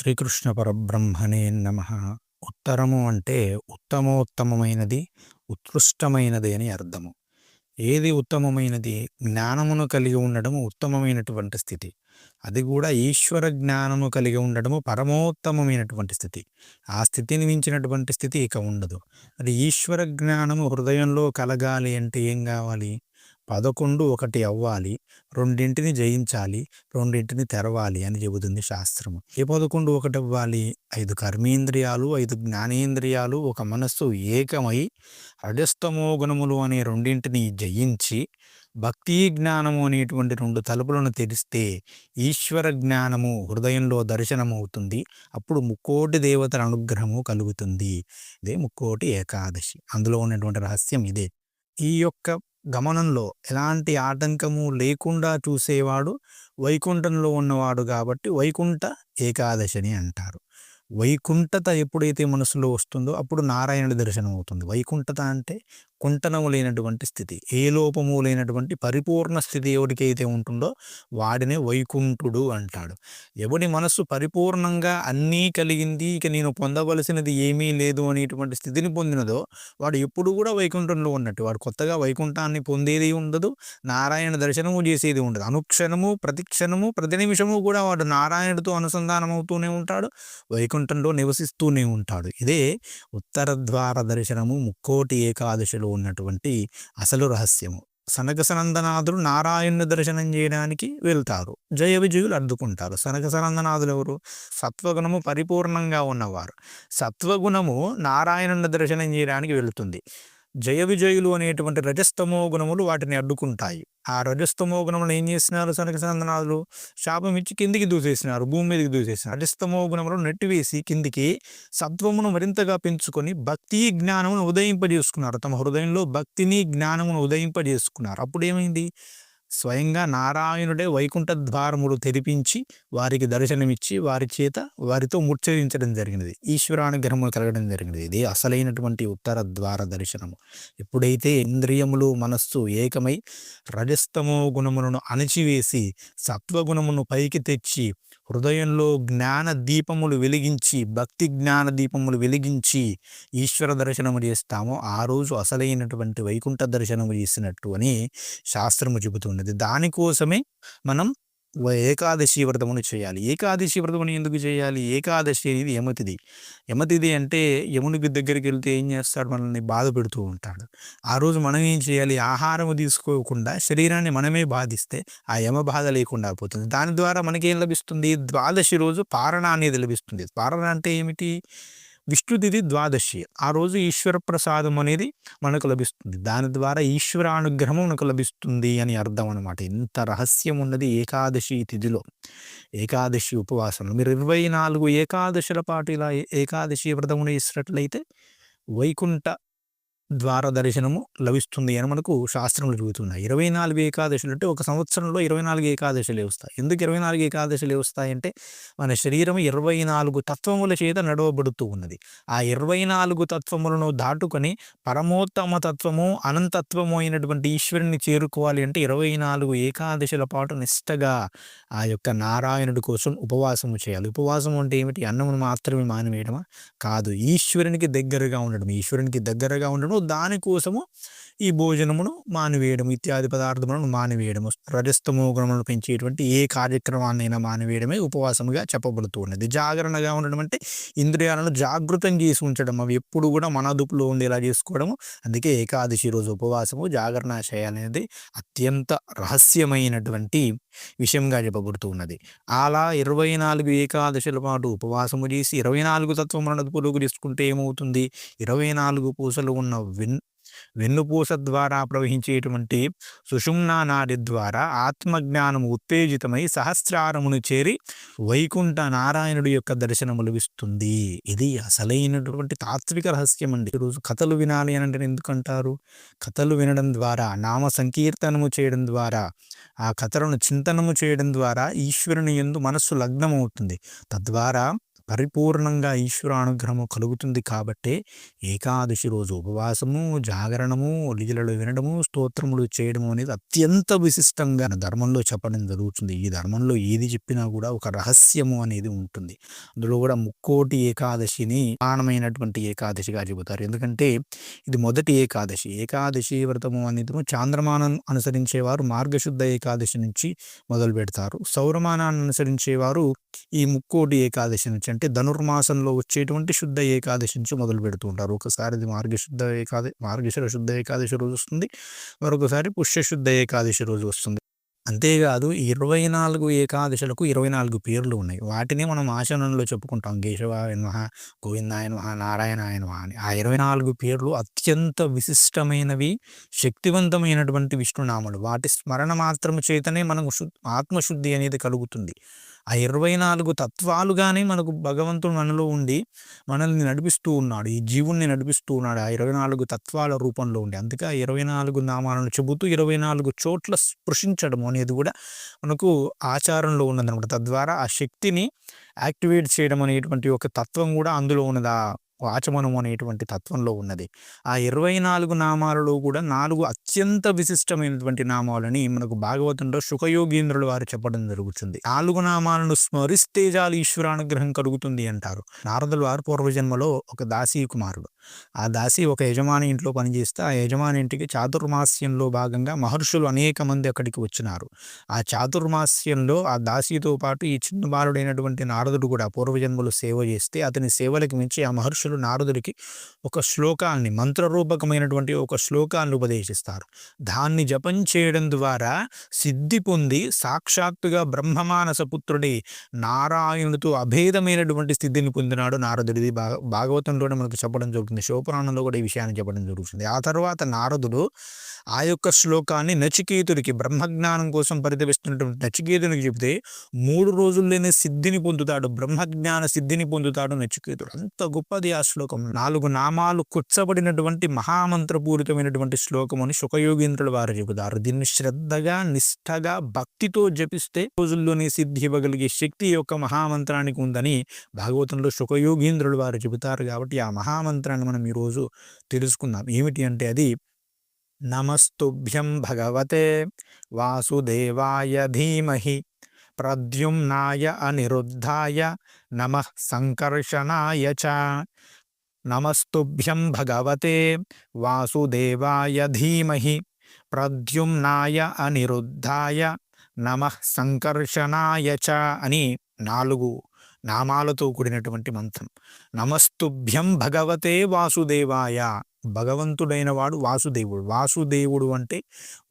శ్రీకృష్ణ పరబ్రహ్మణే నమ. ఉత్తరము అంటే ఉత్తమోత్తమమైనది ఉత్కృష్టమైనది అని అర్థము. ఏది ఉత్తమమైనది? జ్ఞానమును కలిగి ఉండడము ఉత్తమమైనటువంటి స్థితి. అది కూడా ఈశ్వర జ్ఞానము కలిగి ఉండడము పరమోత్తమమైనటువంటి స్థితి. ఆ స్థితిని మించినటువంటి స్థితి ఇక ఉండదు. అది ఈశ్వర జ్ఞానము హృదయంలో కలగాలి అంటే ఏం కావాలి? పదకొండు ఒకటి అవ్వాలి రెండింటిని జయించాలి రెండింటిని తెరవాలి అని చెబుతుంది శాస్త్రము. ఏ పదకొండు ఒకటి అవ్వాలి? ఐదు కర్మేంద్రియాలు ఐదు జ్ఞానేంద్రియాలు ఒక మనస్సు ఏకమై రజస్తమో గుణములు అనే రెండింటిని జయించి భక్తి జ్ఞానము అనేటువంటి రెండు తలుపులను తెరిస్తే ఈశ్వర జ్ఞానము హృదయంలో దర్శనమవుతుంది. అప్పుడు ముక్కోటి దేవతల అనుగ్రహము కలుగుతుంది. ఇదే ముక్కోటి ఏకాదశి. అందులో ఉన్నటువంటి రహస్యం ఇదే. ఈ యొక్క గమనంలో ఎలాంటి ఆటంకము లేకుండా చూసేవాడు వైకుంఠంలో ఉన్నవాడు కాబట్టి వైకుంఠ ఏకాదశిని అంటారు. వైకుంఠత ఎప్పుడైతే మనసులో వస్తుందో అప్పుడు నారాయణుడి దర్శనం అవుతుంది వైకుంఠత అంటే కుంటనము లేనటువంటి స్థితి. ఏ లోపము లేనటువంటి పరిపూర్ణ స్థితి ఎవరికైతే ఉంటుందో వాడినే వైకుంఠుడు అంటాడు. ఎవడి మనస్సు పరిపూర్ణంగా అన్నీ కలిగింది ఇక నేను పొందవలసినది ఏమీ లేదు అనేటువంటి స్థితిని పొందినదో వాడు ఎప్పుడు కూడా వైకుంఠంలో ఉన్నట్టు. వాడు కొత్తగా వైకుంఠాన్ని పొందేది ఉండదు నారాయణ దర్శనము చేసేది ఉండదు. అనుక్షణము ప్రతిక్షణము ప్రతి నిమిషము కూడా వాడు నారాయణుడితో అనుసంధానం అవుతూనే ఉంటాడు వైకుంఠంలో నివసిస్తూనే ఉంటాడు. ఇదే ఉత్తర ద్వార దర్శనము ముక్కోటి ఏకాదశిలో ఉన్నటువంటి అసలు రహస్యము. సనక సనందనాథుడు నారాయణుని దర్శనం చేయడానికి వెళ్తారు. జయ విజయులు అడ్డుకుంటారు సనక సనందనాథులు ఎవరు? సత్వగుణము పరిపూర్ణంగా ఉన్నవారు. సత్వగుణము నారాయణుని దర్శనం చేయడానికి వెళుతుంది. జయ విజయులు అనేటువంటి రజస్తమో గుణములు వాటిని అడ్డుకుంటాయి. ఆ రజస్తమో గుణములు ఏం చేసినారు? సనక సందనాలు. శాపం ఇచ్చి కిందికి దూసేసినారు. భూమి మీదకి దూసేసినారు. రజస్తమో గుణములు నెట్టివేసి కిందికి సత్వమును మరింతగా పెంచుకొని భక్తి జ్ఞానమును ఉదయింపజేసుకున్నారు. తమ హృదయంలో భక్తిని జ్ఞానమును ఉదయింపజేసుకున్నారు. అప్పుడు ఏమైంది స్వయంగా నారాయణుడే వైకుంఠ ద్వారములు తెరిపించి వారికి దర్శనమిచ్చి వారి చేత వారితో ముచ్చరించడం జరిగినది. ఈశ్వరానుగ్రహములు కలగడం జరిగినది. ఇది అసలైనటువంటి ఉత్తర ద్వార దర్శనము. ఎప్పుడైతే ఇంద్రియములు మనస్సు ఏకమై రజస్తమో గుణములను అణచివేసి సత్వగుణమును పైకి తెచ్చి హృదయంలో జ్ఞాన దీపములు వెలిగించి భక్తి జ్ఞాన దీపములు వెలిగించి ఈశ్వర దర్శనము చేస్తామో. ఆ రోజు అసలైనటువంటి వైకుంఠ దర్శనము చేసినట్టు అని శాస్త్రము చెబుతున్నది దానికోసమే మనం ఏకాదశి వ్రతమును చేయాలి. ఏకాదశి వ్రతమును ఎందుకు చేయాలి? ఏకాదశి అనేది యమతిది యమతిది అంటే యమునికి దగ్గరికి వెళ్తే ఏం చేస్తాడు? మనల్ని బాధ పెడుతూ ఉంటాడు. ఆ రోజు మనం ఏం చేయాలి? ఆహారము తీసుకోకుండా శరీరాన్ని మనమే బాధిస్తే ఆ యమ బాధ లేకుండా పోతుంది. దాని ద్వారా మనకేం లభిస్తుంది? ద్వాదశి రోజు పారణ అనేది లభిస్తుంది. పారణ అంటే ఏమిటి? విష్ణుతిథి ద్వాదశి. ఆ రోజు ఈశ్వర ప్రసాదం అనేది మనకు లభిస్తుంది. దాని ద్వారా ఈశ్వర అనుగ్రహం మనకు లభిస్తుంది అని అర్థం అనమాట ఎంత రహస్యం ఉన్నది ఏకాదశి తిథిలో. ఏకాదశి ఉపవాసంలో. మీరు ఇరవై నాలుగు ఏకాదశుల పాటు ఇలా ఏకాదశి వ్రతమును ఇచ్చినట్లయితే వైకుంఠ ద్వార దర్శనము లభిస్తుంది అని మనకు శాస్త్రములు జరుగుతున్నాయి. ఇరవై నాలుగు ఏకాదశులు అంటే ఒక సంవత్సరంలో ఇరవై నాలుగు ఏకాదశులు వస్తాయి. ఎందుకు ఇరవై నాలుగు ఏకాదశులు వస్తాయంటే మన శరీరం ఇరవై నాలుగు తత్వముల చేత నడవబడుతూ ఉన్నది. ఆ ఇరవై నాలుగు తత్వములను దాటుకొని పరమోత్తమ తత్వము అనంతత్వము అయినటువంటి ఈశ్వరుని చేరుకోవాలి అంటే ఇరవై నాలుగు ఏకాదశుల పాటు నిష్టగా ఆ యొక్క నారాయణుడి కోసం ఉపవాసము చేయాలి. ఉపవాసం అంటే ఏమిటి? అన్నమును మాత్రమే మానివేయడమా? కాదు. ఈశ్వరునికి దగ్గరగా ఉండడం ఈశ్వరునికి దగ్గరగా ఉండడం దానికోసము ఈ భోజనమును మానివేయడం ఇత్యాది పదార్థములను మానివేయడము రజస్తమో గుణములను పెంచేటువంటి ఏ కార్యక్రమాన్నైనా మానివేయడమే ఉపవాసముగా చెప్పబడుతూ ఉన్నది. జాగరణగా ఉండడం అంటే ఇంద్రియాలను జాగృతం చేసి ఉంచడం అవి ఎప్పుడు కూడా మన అదుపులో ఉండేలా చేసుకోవడము. అందుకే ఏకాదశి రోజు ఉపవాసము జాగరణ అనేది అత్యంత రహస్యమైనటువంటి విషయంగా చెప్పబడుతూ ఉన్నది. అలా ఇరవై నాలుగు ఏకాదశుల పాటు ఉపవాసము చేసి ఇరవై నాలుగు తత్వములను అదుపులోకి తీసుకుంటే ఏమవుతుంది? ఇరవై నాలుగు పూసలు ఉన్న విన్ వెన్నుపూస ద్వారా ప్రవహించేటువంటి సుషుమ్నా నాడి ద్వారా ఆత్మజ్ఞానము ఉత్తేజితమై సహస్రారమును చేరి వైకుంఠ నారాయణుడి యొక్క దర్శనము లభిస్తుంది ఇది అసలైనటువంటి తాత్విక రహస్యం అండి ఈరోజు కథలు వినాలి అని అంటే ఎందుకంటారు? కథలు వినడం ద్వారా నామ సంకీర్తనము చేయడం ద్వారా ఆ కథలను చింతనము చేయడం ద్వారా ఈశ్వరుని ఎందు మనస్సు లగ్నమవుతుంది. తద్వారా పరిపూర్ణంగా ఈశ్వర అనుగ్రహము కలుగుతుంది కాబట్టే ఏకాదశి రోజు ఉపవాసము జాగరణము లీలలు వినడము స్తోత్రములు చేయడము అనేది అత్యంత విశిష్టంగా ధర్మంలో చెప్పడం జరుగుతుంది. ఈ ధర్మంలో ఏది చెప్పినా కూడా ఒక రహస్యము అనేది ఉంటుంది. అందులో కూడా ముక్కోటి ఏకాదశిని ప్రధానమైనటువంటి ఏకాదశిగా చెబుతారు. ఎందుకంటే ఇది మొదటి ఏకాదశి. ఏకాదశి వ్రతము అనేది చాంద్రమానం అనుసరించేవారు మార్గశుద్ధ ఏకాదశి నుంచి మొదలు పెడతారు సౌరమానాన్ని అనుసరించేవారు ఈ ముక్కోటి ఏకాదశి నుంచి. అంటే ధనుర్మాసంలో వచ్చేటువంటి శుద్ధ ఏకాదశి నుంచి మొదలు పెడుతూ ఉంటారు. ఒకసారి ఇది మార్గశుద్ధ ఏకాదశి మార్గశిర శుద్ధ ఏకాదశి రోజు వస్తుంది. మరొకసారి పుష్యశుద్ధ ఏకాదశి రోజు వస్తుంది. అంతేకాదు ఇరవై నాలుగు ఏకాదశులకు ఇరవై నాలుగు పేర్లు ఉన్నాయి. వాటిని మనం ఆచరణలో చెప్పుకుంటాం. కేశవాయ నమః గోవిందాయ నమః నారాయణాయ అని. ఆ ఇరవై నాలుగు పేర్లు అత్యంత విశిష్టమైనవి శక్తివంతమైనటువంటి విష్ణునామలు. వాటి స్మరణ మాత్రం చేతనే మనకు శు ఆత్మశుద్ధి అనేది కలుగుతుంది. ఆ ఇరవై నాలుగు తత్వాలుగానే మనకు భగవంతుడు మనలో ఉండి మనల్ని నడిపిస్తూ ఉన్నాడు. ఈ జీవుణ్ణి నడిపిస్తూ ఉన్నాడు. ఆ ఇరవై నాలుగు తత్వాల రూపంలో ఉండి. అందుకే ఆ ఇరవై నాలుగు నామాలను చెబుతూ ఇరవై నాలుగు చోట్ల స్పృశించడం అనేది కూడా మనకు ఆచారంలో ఉన్నదనమాట తద్వారా ఆ శక్తిని యాక్టివేట్ చేయడం అనేటువంటి ఒక తత్వం కూడా అందులో ఉన్నది. వాచమనం అనేటువంటి తత్వంలో ఉన్నది. ఆ ఇరవై నాలుగు నామాలలో కూడా నాలుగు అత్యంత విశిష్టమైనటువంటి నామాలని మనకు భాగవతంలో సుఖయోగీంద్రుల వారు చెప్పడం జరుగుతుంది. నాలుగు నామాలను స్మరిస్తే చాలు ఈశ్వరానుగ్రహం కలుగుతుంది అంటారు. నారదుల వారు పూర్వజన్మలో ఒక దాసీ కుమారుడు. ఆ దాసి ఒక యజమాని ఇంట్లో పనిచేస్తే ఆ యజమాని ఇంటికి చాతుర్మాస్యంలో భాగంగా మహర్షులు అనేక మంది అక్కడికి వచ్చినారు. ఆ చాతుర్మాస్యంలో ఆ దాసితో పాటు ఈ చిన్న బాలుడైనటువంటి నారదుడు కూడా పూర్వజన్మలు సేవ చేస్తే అతని సేవలకు మించి ఆ మహర్షులు నారదుడికి ఒక శ్లోకాన్ని మంత్రరూపకమైనటువంటి ఒక శ్లోకాన్ని ఉపదేశిస్తారు. దాన్ని జపం చేయడం ద్వారా సిద్ధి పొంది సాక్షాత్తుగా బ్రహ్మమానస పుత్రుడి నారాయణుడితో అభేదమైనటువంటి స్థితిని పొందినాడు నారదుడిది. భాగవతంలోనే మనకు చెప్పడం జరుగుతుంది. శివపురాణంలో కూడా ఈ విషయాన్ని చెప్పడం జరుగుతుంది. ఆ తర్వాత నారదుడు ఆ యొక్క శ్లోకాన్ని నచికేతుడికి బ్రహ్మజ్ఞానం కోసం పరితపిస్తున్నటువంటి నచికేతునికి చెబితే మూడు రోజుల్లోనే సిద్ధిని పొందుతాడు బ్రహ్మజ్ఞాన సిద్ధిని పొందుతాడు నచికేతుడు. అంత గొప్పది ఆ శ్లోకం. నాలుగు నామాలు కుచ్చబడినటువంటి మహామంత్రపూరితమైనటువంటి శ్లోకం అని శుకయోగేంద్రుడు వారు చెబుతారు. దీన్ని శ్రద్ధగా నిష్ఠగా భక్తితో జపిస్తే రోజుల్లోనే సిద్ధి ఇవ్వగలిగే శక్తి యొక్క మహామంత్రానికి ఉందని భాగవతంలో శుకయోగేంద్రుడు వారు చెబుతారు. కాబట్టి ఆ మహామంత్రాన్ని మనం ఈరోజు తెలుసుకుందాం. ఏమిటి అంటే అది నమస్తుభ్యం భగవతే వాసుదేవాయ ధీమహి ప్రద్యుమ్నాయ అనిరుద్ధాయ నమ సంకర్షణాయ చ నమస్తుభ్యం భగవతే వాసుదేవాయ ధీమహి ప్రద్యుమ్నాయ అనిరుద్ధాయ నమ సంకర్షణాయ చ అని నాలుగు నామాలతో కూడినటువంటి మంత్రం। నమస్తుభ్యం భగవతే వాసుదేవాయ భగవంతుడైన వాడు వాసుదేవుడు. వాసుదేవుడు అంటే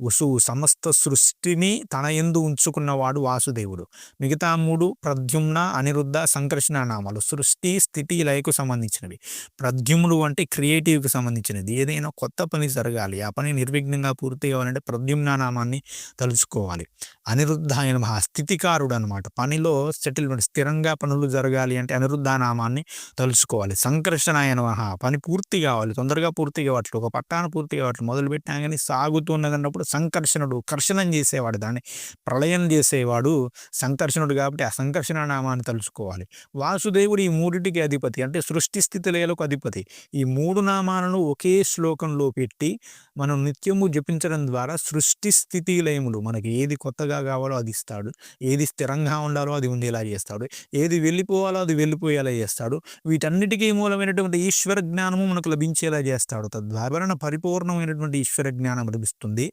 ఉసు సమస్త సృష్టిని తన ఎందు ఉంచుకున్నవాడు వాసుదేవుడు. మిగతా మూడు ప్రద్యుమ్న అనిరుద్ధ సంకర్షణ నామాలు సృష్టి స్థితి లయకు సంబంధించినవి. ప్రద్యుమ్నుడు అంటే క్రియేటివ్కి సంబంధించినది. ఏదైనా కొత్త పని జరగాలి. ఆ పని నిర్విఘ్నంగా పూర్తి కావాలంటే ప్రద్యుమ్న నామాన్ని తలుచుకోవాలి. అనిరుద్ధ ఆయన మహా స్థితికారుడు అనమాట పనిలో సెటిల్మెంట్ స్థిరంగా పనులు జరగాలి అంటే అనిరుద్ధ నామాన్ని తలుచుకోవాలి. సంకర్షణ ఆయన మహా పని పూర్తి కావాలి. తొందరగా పూర్తిగా కావట్లు ఒక పట్టాన పూర్తిగా కావట్లు మొదలు పెట్టినా కానీ సాగుతున్నదన్నప్పుడు సంకర్షణుడు కర్షణం చేసేవాడు దాన్ని. ప్రళయం చేసేవాడు సంకర్షణుడు కాబట్టి ఆ సంకర్షణ నామాన్ని తలుచుకోవాలి. వాసుదేవుడు ఈ మూడిటికి అధిపతి అంటే సృష్టి స్థితి లయలకు అధిపతి. ఈ మూడు నామాలను ఒకే శ్లోకంలో పెట్టి మనం నిత్యము జపించడం ద్వారా సృష్టి స్థితి లయములు మనకి ఏది కొత్తగా కావాలో అది ఇస్తాడు ఏది స్థిరంగా ఉండాలో అది ఉండేలా చేస్తాడు ఏది వెళ్ళిపోవాలో అది వెళ్ళిపోయేలా చేస్తాడు వీటన్నిటికీ మూలమైనటువంటి ఈశ్వర జ్ఞానము మనకు లభించేలా చేస్తాడు. తద్వారా పరిపూర్ణమైనటువంటి ఈశ్వర జ్ఞానం లభిస్తుంది.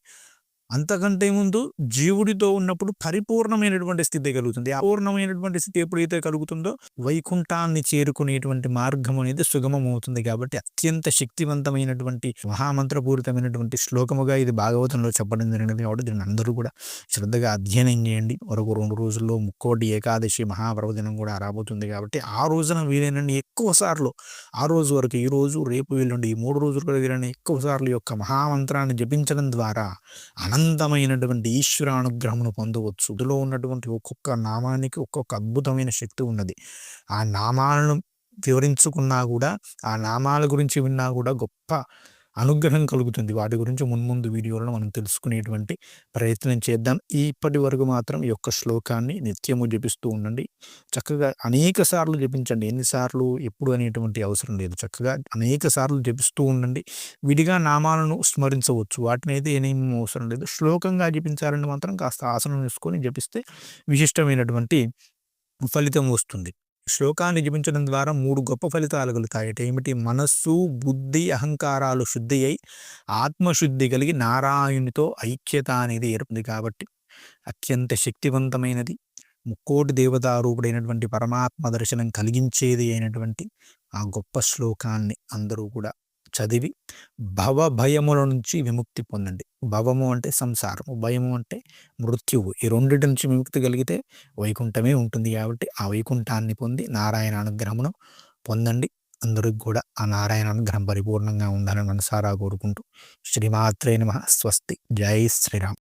అంతకంటే ముందు జీవుడితో ఉన్నప్పుడు పరిపూర్ణమైనటువంటి స్థితి కలుగుతుంది. అపూర్ణమైనటువంటి స్థితి ఎప్పుడైతే కలుగుతుందో వైకుంఠాన్ని చేరుకునేటువంటి మార్గం అనేది సుగమం అవుతుంది కాబట్టి అత్యంత శక్తివంతమైనటువంటి మహామంత్రపూరితమైనటువంటి శ్లోకముగా ఇది భాగవతంలో చెప్పడం జరిగినది కాబట్టి దీన్ని అందరూ కూడా శ్రద్ధగా అధ్యయనం చేయండి. మరొక రెండు రోజుల్లో ముక్కోటి ఏకాదశి మహాప్రవచనం కూడా రాబోతుంది కాబట్టి ఆ రోజున వీలైనన్ని ఎక్కువ సార్లు ఆ రోజు వరకు ఈ రోజు రేపు వీలుండి ఈ మూడు రోజులు కూడా వీలైన ఎక్కువ సార్లు యొక్క మహామంత్రాన్ని జపించడం ద్వారా అనంతమైనటువంటి ఈశ్వర అనుగ్రహమును పొందవచ్చు. ఇందులో ఉన్నటువంటి ఒక్కొక్క నామానికి ఒక్కొక్క అద్భుతమైన శక్తి ఉన్నది. ఆ నామాలను వివరించుకున్నా కూడా ఆ నామాల గురించి విన్నా కూడా గొప్ప అనుగ్రహం కలుగుతుంది. వాటి గురించి మున్ముందు వీడియోలను మనం తెలుసుకునేటువంటి ప్రయత్నం చేద్దాం. ఇప్పటి వరకు మాత్రం ఈ యొక్క శ్లోకాన్ని నిత్యము జపిస్తూ ఉండండి. చక్కగా అనేక సార్లు జపించండి. ఎన్నిసార్లు ఎప్పుడు అనేటువంటి అవసరం లేదు. చక్కగా అనేక సార్లు జపిస్తూ ఉండండి. విడిగా నామాలను స్మరించవచ్చు. వాటిని అయితే ఏమేమి అవసరం లేదు. శ్లోకంగా జపించాలని మాత్రం కాస్త ఆసనం వేసుకొని జపిస్తే విశిష్టమైనటువంటి ఫలితం వస్తుంది. శ్లోకాన్ని జపించడం ద్వారా మూడు గొప్ప ఫలితాలు కలుగుతాయట ఏమిటి? మనస్సు బుద్ధి అహంకారాలు శుద్ధి అయి ఆత్మశుద్ధి కలిగి నారాయణునితో ఐక్యత అనేది ఏర్పడింది కాబట్టి అత్యంత శక్తివంతమైనది. ముక్కోటి దేవతారూపుడైనటువంటి పరమాత్మ దర్శనం కలిగించేది అయినటువంటి ఆ గొప్ప శ్లోకాన్ని అందరూ కూడా చదివి భవ భయముల నుంచి విముక్తి పొందండి. భవము అంటే సంసారము భయము అంటే మృత్యువు. ఈ రెండింటి నుంచి విముక్తి కలిగితే వైకుంఠమే ఉంటుంది కాబట్టి ఆ వైకుంఠాన్ని పొంది నారాయణ అనుగ్రహమును పొందండి. అందరికి కూడా ఆ నారాయణ అనుగ్రహం పరిపూర్ణంగా ఉండాలని మనసారా కోరుకుంటూ శ్రీమాత్రే నమ. స్వస్తి. జై శ్రీరామ్.